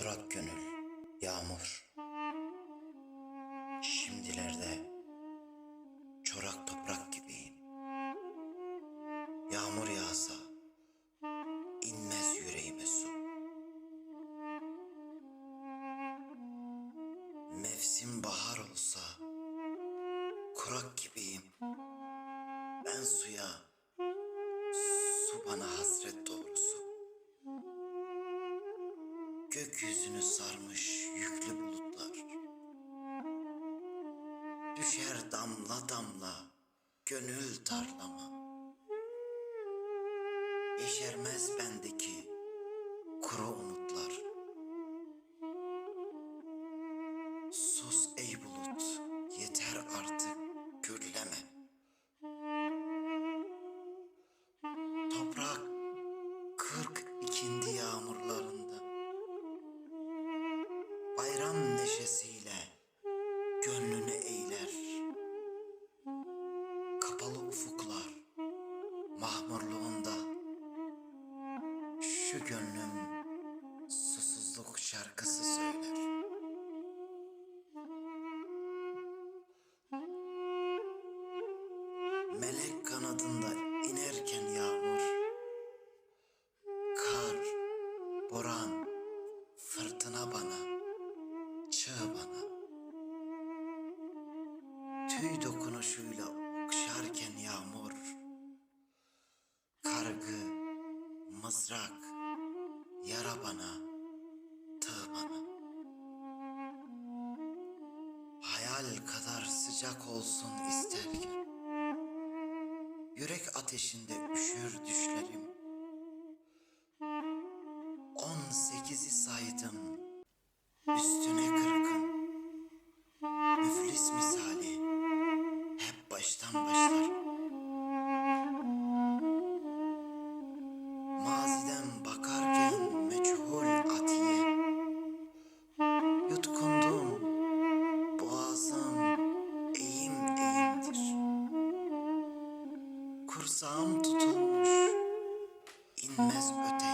Kurak gönül, yağmur. Şimdilerde çorak toprak gibiyim. Yağmur yağsa inmez yüreğime su. Mevsim bahar olsa kurak gibiyim. Gökyüzünü sarmış yüklü bulutlar. Düşer damla damla gönül tarlama. Yeşermez ufuklar mahmurluğunda şu gönlüm susuzluk şarkısı söyler. Melek kanadında inerken yağmur Kar, boran, fırtına bana, çığ bana. Tüy dokunuşuyla mızrak, yara bana, tığ bana. Hayal kadar sıcak olsun isterken. Yürek ateşinde üşür düşlerim. On sekizi saydım üstüne Gesamttausch in inmez öte.